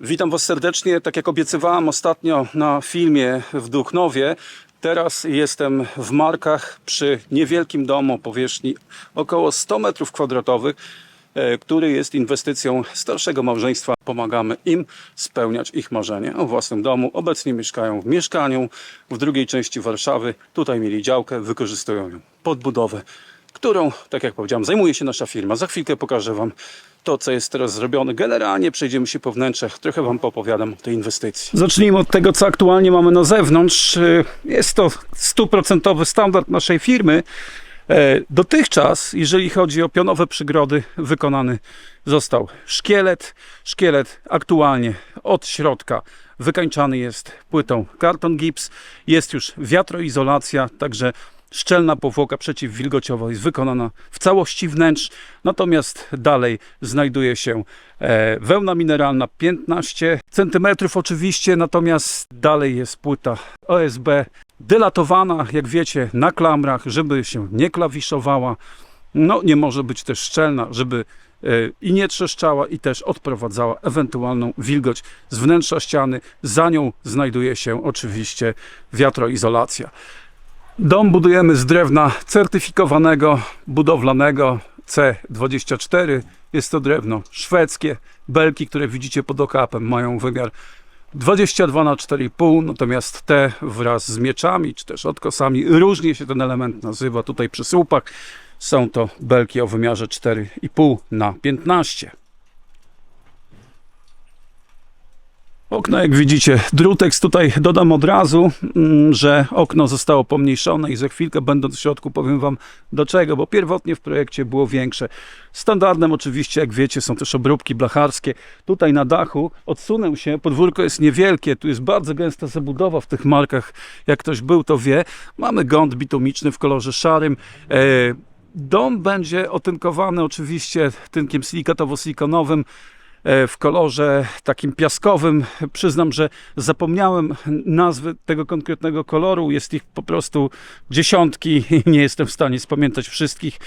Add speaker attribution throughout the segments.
Speaker 1: Witam Was serdecznie. Tak jak obiecywałem ostatnio na filmie w Duchnowie, teraz jestem w Markach przy niewielkim domu o powierzchni około 100 metrów kwadratowych, e, który jest inwestycją starszego małżeństwa. Pomagamy im spełniać ich marzenie o własnym domu. Obecnie mieszkają w mieszkaniu w drugiej części Warszawy. Tutaj mieli działkę, wykorzystują ją pod budowę którą, tak jak powiedziałem, zajmuje się nasza firma. Za chwilkę pokażę Wam to, co jest teraz zrobione. Generalnie przejdziemy się po wnętrzach, trochę Wam poopowiadam o tej inwestycji. Zacznijmy od tego, co aktualnie mamy na zewnątrz. Y, Jest to stuprocentowy standard naszej firmy. E, Dotychczas, jeżeli chodzi o pionowe przygrody, wykonany został szkielet. Szkielet aktualnie od środka wykańczany jest płytą karton gips. Jest już wiatroizolacja, także szczelna powłoka przeciwwilgociowa jest wykonana w całości wnętrz. Natomiast dalej znajduje się e, wełna mineralna 15 cm oczywiście, natomiast dalej jest płyta OSB dylatowana, jak wiecie, na klamrach, żeby się nie klawiszowała. No, nie może być też szczelna, żeby e, i nie trzeszczała i też odprowadzała ewentualną wilgoć z wnętrza ściany. Za nią znajduje się oczywiście wiatroizolacja. Dom budujemy z drewna certyfikowanego, budowlanego C24. Jest to drewno szwedzkie. Belki, które widzicie pod okapem, mają wymiar 22 na 4,5, natomiast te wraz z mieczami czy też odkosami różnie się ten element nazywa. Tutaj przy słupach są to belki o wymiarze 4,5 na 15. Okno, jak widzicie, drutex tutaj dodam od razu, mm, że okno zostało pomniejszone i za chwilkę będąc w środku powiem Wam do czego, bo pierwotnie w projekcie było większe. Standardem oczywiście, jak wiecie, są też obróbki blacharskie. Tutaj na dachu odsunę się, podwórko jest niewielkie, tu jest bardzo gęsta zabudowa w tych markach, jak ktoś był to wie. Mamy gąd bitumiczny w kolorze szarym. E, Dom będzie otynkowany oczywiście tynkiem silikatowo-silikonowym w kolorze takim piaskowym. Przyznam, że zapomniałem nazwy tego konkretnego koloru. Jest ich po prostu dziesiątki i nie jestem w stanie spamiętać wszystkich.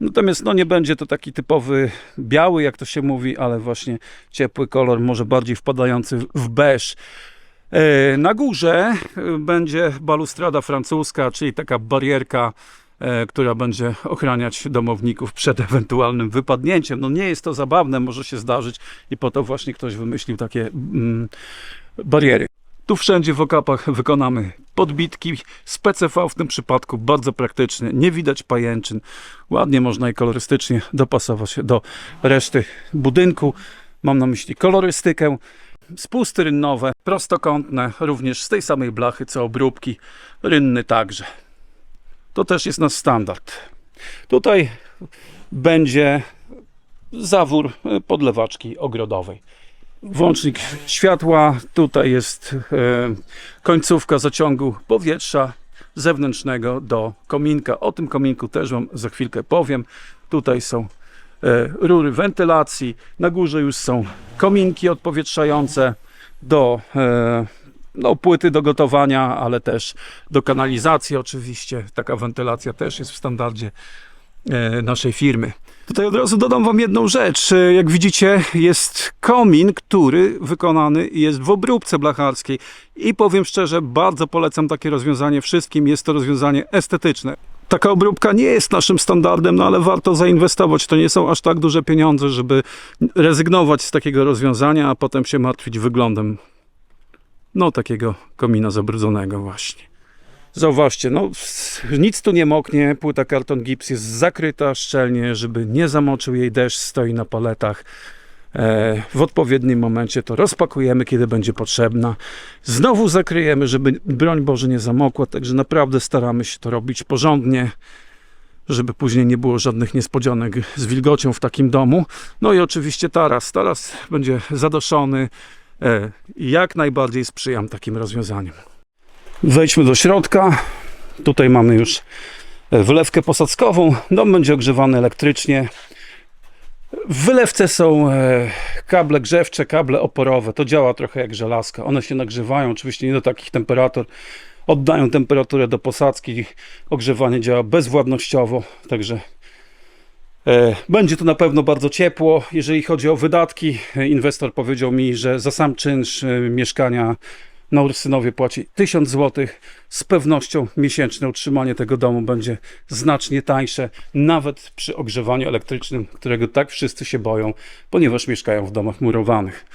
Speaker 1: Natomiast no, nie będzie to taki typowy biały, jak to się mówi, ale właśnie ciepły kolor, może bardziej wpadający w beż. E, Na górze e, będzie balustrada francuska, czyli taka barierka, e, która będzie ochraniać domowników przed ewentualnym wypadnięciem. No nie jest to zabawne, może się zdarzyć i po to właśnie ktoś wymyślił takie mm, bariery. Tu wszędzie w okapach wykonamy podbitki z PCV w tym przypadku, bardzo praktyczny, nie widać pajęczyn, ładnie można i kolorystycznie dopasować do reszty budynku. Mam na myśli kolorystykę, spusty rynnowe, prostokątne, również z tej samej blachy co obróbki, rynny także. To też jest nasz standard. Tutaj będzie zawór e, podlewaczki ogrodowej. Włącznik światła, tutaj jest e, końcówka zaciągu powietrza zewnętrznego do kominka. O tym kominku też Wam za chwilkę powiem. Tutaj są e, rury wentylacji, na górze już są kominki odpowietrzające do no, płyty do gotowania, ale też do kanalizacji oczywiście. Taka wentylacja też jest w standardzie e, naszej firmy. Tutaj od razu dodam Wam jedną rzecz. E, Jak widzicie, jest komin, który wykonany jest w obróbce blacharskiej. I powiem szczerze, bardzo polecam takie rozwiązanie wszystkim. Jest to rozwiązanie estetyczne. Taka obróbka nie jest naszym standardem, no ale warto zainwestować. To nie są aż tak duże pieniądze, żeby rezygnować z takiego rozwiązania, a potem się martwić wyglądem no takiego komina zabrudzonego właśnie. Zauważcie, no nic tu nie moknie, płyta karton gips jest zakryta szczelnie, żeby nie zamoczył jej deszcz, stoi na paletach. E, w odpowiednim momencie to rozpakujemy, kiedy będzie potrzebna. Znowu zakryjemy, żeby broń Boże nie zamokła, także naprawdę staramy się to robić porządnie, żeby później nie było żadnych niespodzianek z wilgocią w takim domu. No i oczywiście taras. Taras będzie zadoszony, jak najbardziej sprzyjam takim rozwiązaniom. Wejdźmy do środka. Tutaj mamy już e, wylewkę posadzkową. Dom będzie ogrzewany elektrycznie. W wylewce są e, kable grzewcze, kable oporowe. To działa trochę jak żelazka. One się nagrzewają, oczywiście nie do takich temperatur. Oddają temperaturę do posadzki. Ogrzewanie działa bezwładnościowo, także E, Będzie to na pewno bardzo ciepło. Jeżeli chodzi o wydatki, e, inwestor powiedział mi, że za sam czynsz e, mieszkania na Ursynowie płaci 1000 zł. Z pewnością miesięczne utrzymanie tego domu będzie znacznie tańsze, nawet przy ogrzewaniu elektrycznym, którego tak wszyscy się boją, ponieważ mieszkają w domach murowanych.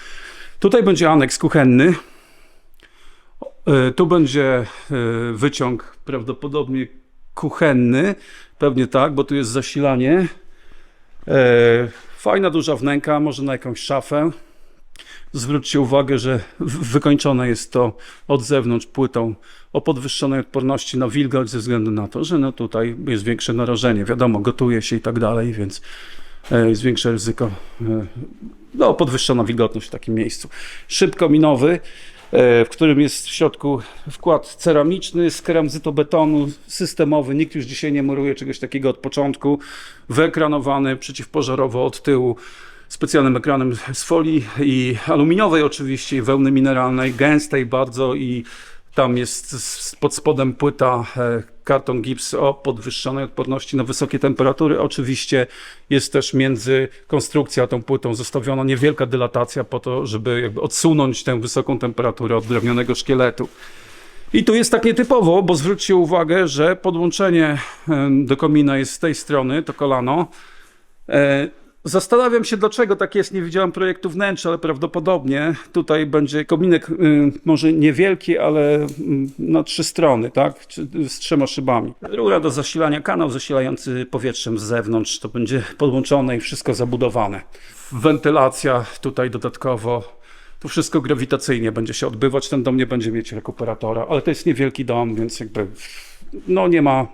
Speaker 1: Tutaj będzie aneks kuchenny. E, Tu będzie e, wyciąg prawdopodobnie kuchenny, pewnie tak, bo tu jest zasilanie. E, Fajna duża wnęka, może na jakąś szafę. Zwróćcie uwagę, że wykończone jest to od zewnątrz płytą o podwyższonej odporności na wilgoć ze względu na to, że no tutaj jest większe narażenie. Wiadomo, gotuje się i tak dalej, więc e, jest większe ryzyko. e, No, podwyższona wilgotność w takim miejscu. Szyb kominowy, e, w którym jest w środku wkład ceramiczny z keramzytobetonu systemowy. Nikt już dzisiaj nie muruje czegoś takiego od początku. Wyekranowany przeciwpożarowo od tyłu specjalnym ekranem z folii i aluminiowej oczywiście, wełny mineralnej, gęstej bardzo i tam jest pod spodem płyta e, karton gips o podwyższonej odporności na wysokie temperatury. Oczywiście jest też między konstrukcją a tą płytą zostawiona niewielka dylatacja po to, żeby jakby odsunąć tę wysoką temperaturę od drewnionego szkieletu. I tu jest tak nietypowo, bo zwróćcie uwagę, że podłączenie do komina jest z tej strony, to kolano. Zastanawiam się, dlaczego tak jest. Nie widziałem projektu wnętrza, ale prawdopodobnie tutaj będzie kominek y, może niewielki, ale mm, na trzy strony, tak? Z trzema szybami. Rura do zasilania, kanał zasilający powietrzem z zewnątrz. To będzie podłączone i wszystko zabudowane. Wentylacja tutaj dodatkowo. To wszystko grawitacyjnie będzie się odbywać. Ten dom nie będzie mieć rekuperatora, ale to jest niewielki dom, więc jakby no nie ma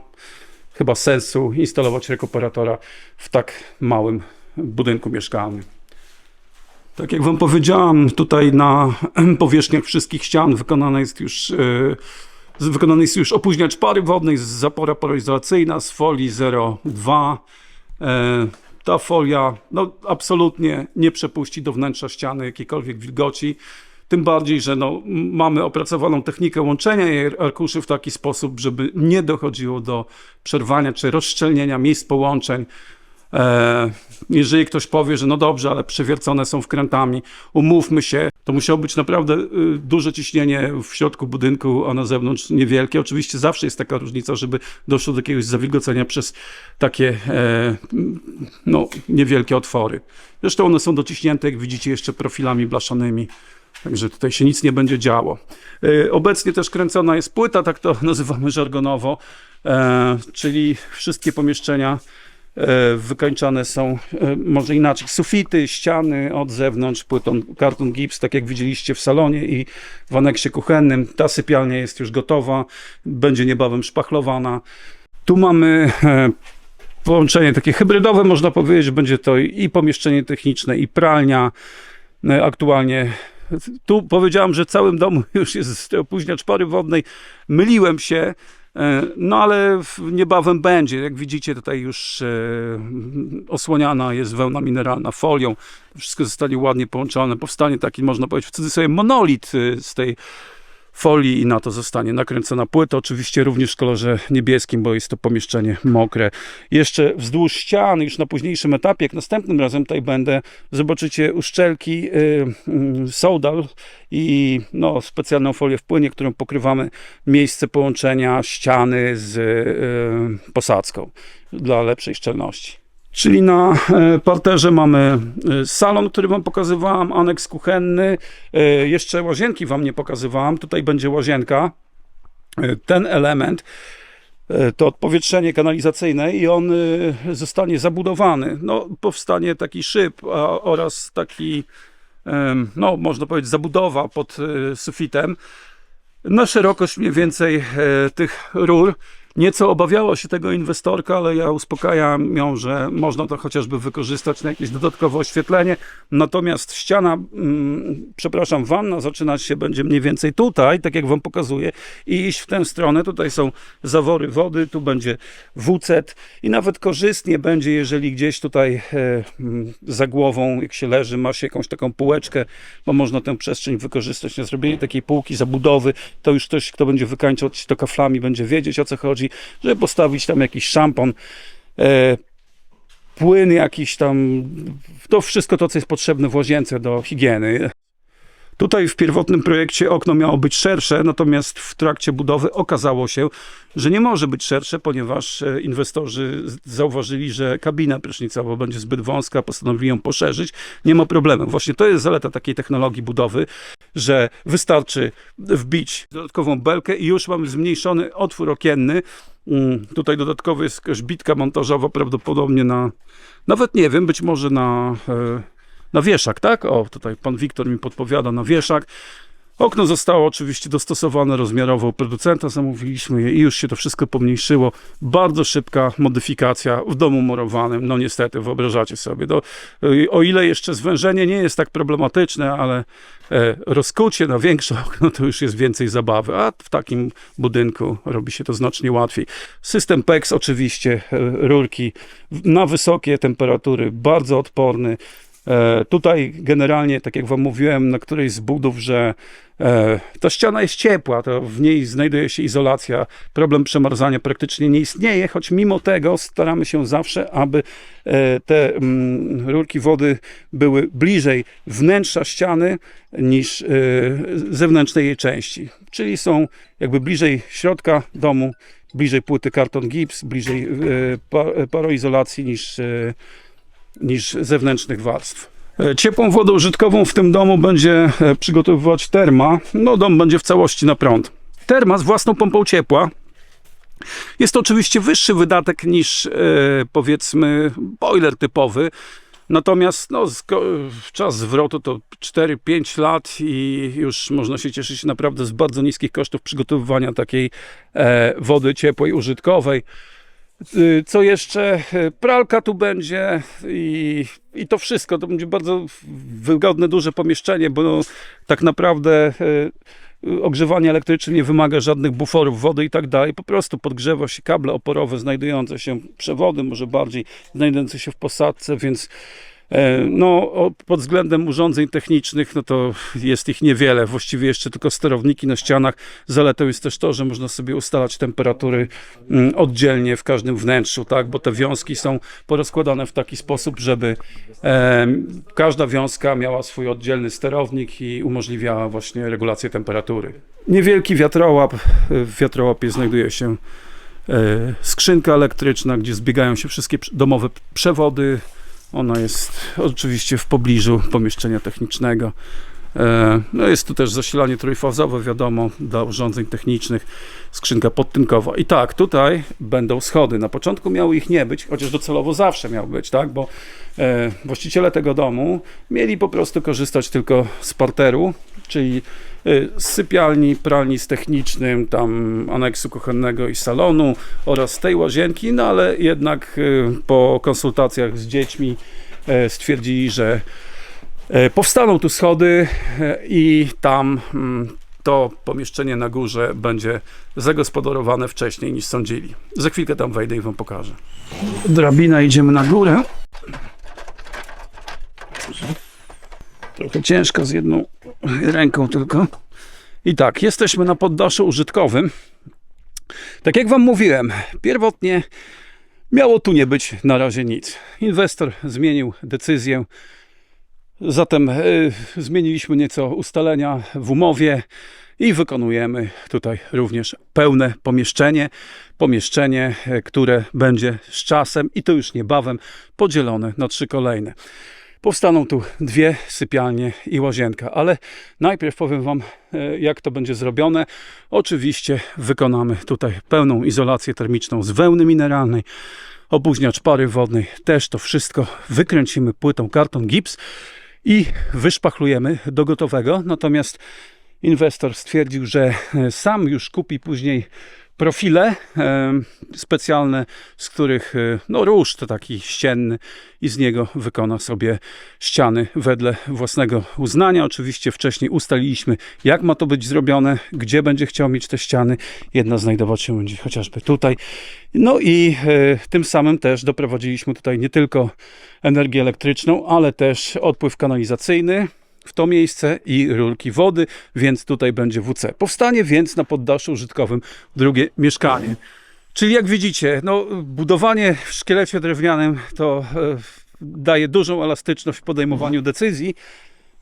Speaker 1: chyba sensu instalować rekuperatora w tak małym budynku mieszkalnym. Tak jak Wam powiedziałam, tutaj na powierzchniach wszystkich ścian wykonana jest już, e, wykonany jest już opóźniacz pary wodnej, zapora poroizolacyjna z folii 02. E, Ta folia no, absolutnie nie przepuści do wnętrza ściany jakiejkolwiek wilgoci. Tym bardziej, że no, mamy opracowaną technikę łączenia jej arkuszy w taki sposób, żeby nie dochodziło do przerwania czy rozszczelnienia miejsc połączeń. E, jeżeli ktoś powie, że no dobrze, ale przewiercone są wkrętami, umówmy się, to musiało być naprawdę y, duże ciśnienie w środku budynku, a na zewnątrz niewielkie. Oczywiście zawsze jest taka różnica, żeby doszło do jakiegoś zawilgocenia przez takie e, no, niewielkie otwory. Zresztą one są dociśnięte, jak widzicie, jeszcze profilami blaszanymi. Także tutaj się nic nie będzie działo. E, Obecnie też kręcona jest płyta, tak to nazywamy żargonowo, czyli wszystkie pomieszczenia wykończone są, e, może inaczej, sufity, ściany od zewnątrz, płytą karton gips, tak jak widzieliście w salonie i w aneksie kuchennym. Ta sypialnia jest już gotowa, będzie niebawem szpachlowana. Tu mamy e, połączenie takie hybrydowe, można powiedzieć, będzie to i pomieszczenie techniczne, i pralnia. E, Aktualnie tu powiedziałem, że całym domu już jest opóźniacz pary wodnej. Myliłem się, e, no ale niebawem będzie. Jak widzicie, tutaj już e, osłoniana jest wełna mineralna folią. Wszystko zostanie ładnie połączone. Powstanie taki, można powiedzieć, w cudzysłowie monolit e, z tej folii i na to zostanie nakręcona płyta, oczywiście również w kolorze niebieskim, bo jest to pomieszczenie mokre. Jeszcze wzdłuż ścian, już na późniejszym etapie, jak następnym razem tutaj będę, zobaczycie uszczelki, y, y, sołdal i no, specjalną folię w płynie, którą pokrywamy miejsce połączenia ściany z y, posadzką dla lepszej szczelności. Czyli na e, parterze mamy e, salon, który Wam pokazywałam, aneks kuchenny. E, Jeszcze łazienki Wam nie pokazywałam. Tutaj będzie łazienka. Ten element to odpowietrzenie kanalizacyjne i on zostanie zabudowany. No, powstanie taki szyb a, oraz taki, no, można powiedzieć, zabudowa pod sufitem. Na szerokość mniej więcej tych rur. Nieco obawiała się tego inwestorka, ale ja uspokajam ją, że można to chociażby wykorzystać na jakieś dodatkowe oświetlenie. Natomiast ściana, mm, przepraszam, wanna zaczynać się będzie mniej więcej tutaj, tak jak wam pokazuję, i iść w tę stronę. Tutaj są zawory wody, tu będzie WC i nawet korzystnie będzie, jeżeli gdzieś tutaj e, mm, za głową, jak się leży, ma się jakąś taką półeczkę, bo można tę przestrzeń wykorzystać na zrobienie takiej półki zabudowy, to już ktoś, kto będzie wykańczać to kaflami, będzie wiedzieć o co chodzi, żeby postawić tam jakiś szampon. E, płyn jakiś tam, to wszystko to, co jest potrzebne w łazience do higieny. Tutaj w pierwotnym projekcie okno miało być szersze, natomiast w trakcie budowy okazało się, że nie może być szersze, ponieważ e, inwestorzy zauważyli, że kabina prysznicowa będzie zbyt wąska, postanowili ją poszerzyć. Nie ma problemu. Właśnie to jest zaleta takiej technologii budowy, że wystarczy wbić dodatkową belkę i już mamy zmniejszony otwór okienny. Mm, Tutaj dodatkowo jest jakaś bitka montażowa, prawdopodobnie na, nawet nie wiem, być może na, e, na wieszak, tak? O, tutaj pan Wiktor mi podpowiada na wieszak. Okno zostało oczywiście dostosowane rozmiarowo producenta, zamówiliśmy je i już się to wszystko pomniejszyło. Bardzo szybka modyfikacja w domu murowanym, no niestety, wyobrażacie sobie. Y, o ile jeszcze zwężenie nie jest tak problematyczne, ale e, rozkucie na większe okno to już jest więcej zabawy, a w takim budynku robi się to znacznie łatwiej. System PEX oczywiście, e, rurki na wysokie temperatury, bardzo odporny. E, Tutaj generalnie, tak jak Wam mówiłem, na którejś z budów, że e, ta ściana jest ciepła, to w niej znajduje się izolacja, problem przemarzania praktycznie nie istnieje, choć mimo tego staramy się zawsze, aby e, te mm, rurki wody były bliżej wnętrza ściany niż zewnętrznej jej części, czyli są jakby bliżej środka domu, bliżej płyty karton gips, bliżej pa- paroizolacji niż niż zewnętrznych warstw. E, Ciepłą wodę użytkową w tym domu będzie e, przygotowywać terma. No, dom będzie w całości na prąd. Terma z własną pompą ciepła. Jest to oczywiście wyższy wydatek niż e, powiedzmy boiler typowy. Natomiast no, czas zwrotu to 4-5 lat i już można się cieszyć naprawdę z bardzo niskich kosztów przygotowywania takiej e, wody ciepłej, użytkowej. Y, Co jeszcze? Y, Pralka tu będzie i, i to wszystko. To będzie bardzo wygodne, duże pomieszczenie, bo tak naprawdę y, ogrzewanie elektryczne nie wymaga żadnych buforów wody i tak dalej. Po prostu podgrzewa się kable oporowe znajdujące się, przewody może bardziej znajdujące się w posadce, więc no, o- pod względem urządzeń technicznych, no to jest ich niewiele. Właściwie jeszcze tylko sterowniki na ścianach. Zaletą jest też to, że można sobie ustalać temperatury mm, oddzielnie w każdym wnętrzu, tak? Bo te wiązki są porozkładane w taki sposób, żeby em, każda wiązka miała swój oddzielny sterownik i umożliwiała właśnie regulację temperatury. Niewielki wiatrołap. W wiatrołapie znajduje się e, skrzynka elektryczna, gdzie zbiegają się wszystkie domowe przewody. Ona jest oczywiście w pobliżu pomieszczenia technicznego. E, No jest tu też zasilanie trójfazowe, wiadomo, dla urządzeń technicznych, skrzynka podtynkowa. I tak, tutaj będą schody. Na początku miało ich nie być, chociaż docelowo zawsze miał być, tak? Bo e, właściciele tego domu mieli po prostu korzystać tylko z parteru, czyli e, z sypialni, pralni z technicznym, tam aneksu kuchennego i salonu oraz tej łazienki, no ale jednak po konsultacjach z dziećmi stwierdzili, że Powstaną tu schody e, i tam mm, to pomieszczenie na górze będzie zagospodarowane wcześniej niż sądzili. Za chwilkę tam wejdę i wam pokażę. Drabina, idziemy na górę. Trochę ciężko z jedną ręką tylko. I tak, jesteśmy na poddaszu użytkowym. Tak jak wam mówiłem, pierwotnie miało tu nie być na razie nic. Inwestor zmienił decyzję. Zatem y, zmieniliśmy nieco ustalenia w umowie i wykonujemy tutaj również pełne pomieszczenie. Pomieszczenie, e, które będzie z czasem i to już niebawem podzielone na trzy kolejne. Powstaną tu dwie sypialnie i łazienka, ale najpierw powiem Wam, e, jak to będzie zrobione. Oczywiście wykonamy tutaj pełną izolację termiczną z wełny mineralnej, obóźniacz pary wodnej, też to wszystko wykręcimy płytą karton gips i wyszpachlujemy do gotowego. Natomiast inwestor stwierdził, że sam już kupi później profile specjalne, z których e, no ruszt taki ścienny i z niego wykona sobie ściany wedle własnego uznania. Oczywiście wcześniej ustaliliśmy, jak ma to być zrobione, gdzie będzie chciał mieć te ściany. Jedna znajdować się będzie chociażby tutaj. No i e, tym samym też doprowadziliśmy tutaj nie tylko energię elektryczną, ale też odpływ kanalizacyjny w to miejsce i rurki wody, więc tutaj będzie WC. Powstanie więc na poddaszu użytkowym drugie mieszkanie. Czyli jak widzicie, no, budowanie w szkielecie drewnianym to e, daje dużą elastyczność w podejmowaniu decyzji.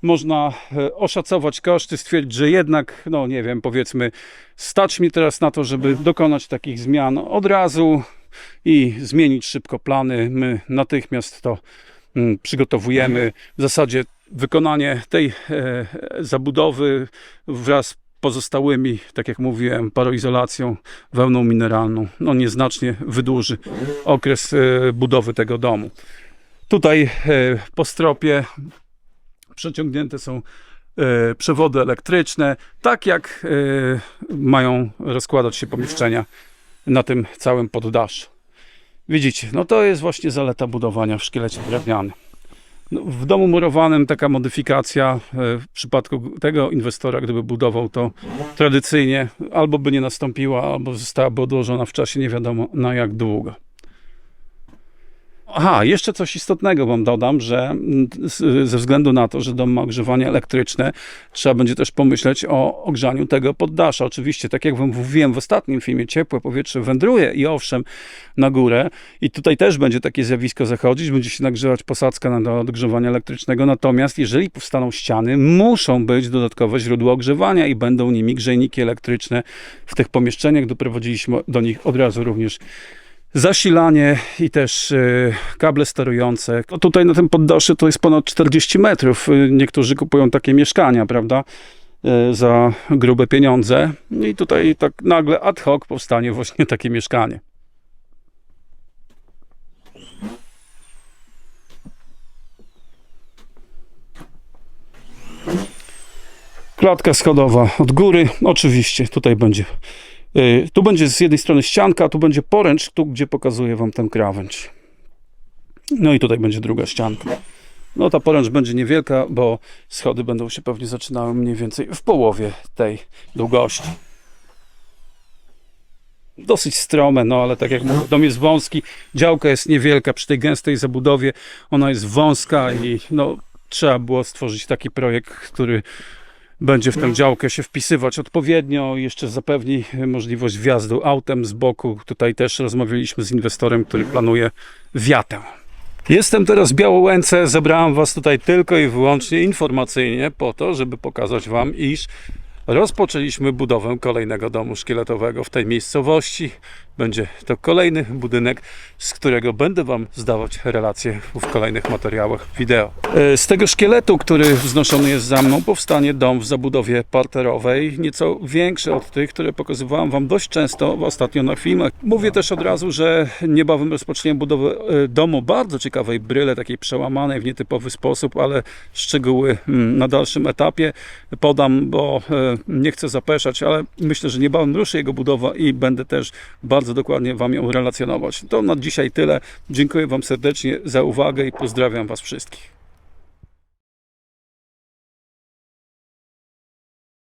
Speaker 1: Można e, oszacować koszty, stwierdzić, że jednak, no nie wiem, powiedzmy, stać mi teraz na to, żeby dokonać takich zmian od razu i zmienić szybko plany. My natychmiast to mm, przygotowujemy. W zasadzie wykonanie tej e, zabudowy wraz z pozostałymi, tak jak mówiłem, paroizolacją, wełną mineralną, no nieznacznie wydłuży okres e, budowy tego domu. Tutaj e, po stropie przeciągnięte są przewody elektryczne, tak jak mają rozkładać się pomieszczenia na tym całym poddaszu. Widzicie, no to jest właśnie zaleta budowania w szkielecie drewnianym. No, w domu murowanym taka modyfikacja e, w przypadku tego inwestora, gdyby budował to tradycyjnie, albo by nie nastąpiła, albo zostałaby odłożona w czasie nie wiadomo na jak długo. Aha, jeszcze coś istotnego wam dodam, że mm, ze względu na to, że dom ma ogrzewanie elektryczne, trzeba będzie też pomyśleć o ogrzaniu tego poddasza. Oczywiście, tak jak wam mówiłem w ostatnim filmie, ciepłe powietrze wędruje i owszem na górę i tutaj też będzie takie zjawisko zachodzić, będzie się nagrzewać posadzka na do odgrzewania elektrycznego, natomiast jeżeli powstaną ściany, muszą być dodatkowe źródła ogrzewania i będą nimi grzejniki elektryczne w tych pomieszczeniach. Doprowadziliśmy do nich od razu również zasilanie i też e, kable sterujące. No tutaj na tym poddaszu to jest ponad 40 metrów. E, Niektórzy kupują takie mieszkania, prawda? E, Za grube pieniądze. I tutaj tak nagle ad hoc powstanie właśnie takie mieszkanie. Klatka schodowa od góry. Oczywiście tutaj będzie Tu będzie z jednej strony ścianka, tu będzie poręcz, tu gdzie pokazuję Wam tę krawędź. No i tutaj będzie druga ścianka. No ta poręcz będzie niewielka, bo schody będą się pewnie zaczynały mniej więcej w połowie tej długości. Dosyć strome, no ale tak jak mówię, dom jest wąski, działka jest niewielka przy tej gęstej zabudowie, ona jest wąska i no trzeba było stworzyć taki projekt, który będzie w tę działkę się wpisywać odpowiednio, jeszcze zapewni możliwość wjazdu autem z boku. Tutaj też rozmawialiśmy z inwestorem, który planuje wiatę. Jestem teraz w Białołęce, zebrałem Was tutaj tylko i wyłącznie informacyjnie po to, żeby pokazać Wam, iż rozpoczęliśmy budowę kolejnego domu szkieletowego w tej miejscowości. Będzie to kolejny budynek, z którego będę Wam zdawać relacje w kolejnych materiałach wideo. E, Z tego szkieletu, który wznoszony jest za mną, powstanie dom w zabudowie parterowej, nieco większy od tych, które pokazywałem Wam dość często ostatnio na filmach. Mówię też od razu, że niebawem rozpoczniemy budowę e, domu bardzo ciekawej bryle, takiej przełamanej w nietypowy sposób, ale szczegóły mm, na dalszym etapie podam, bo e, nie chcę zapeszać, ale myślę, że niebawem ruszy jego budowa i będę też bardzo dokładnie Wam ją relacjonować. To na dzisiaj tyle. Dziękuję Wam serdecznie za uwagę i pozdrawiam Was wszystkich.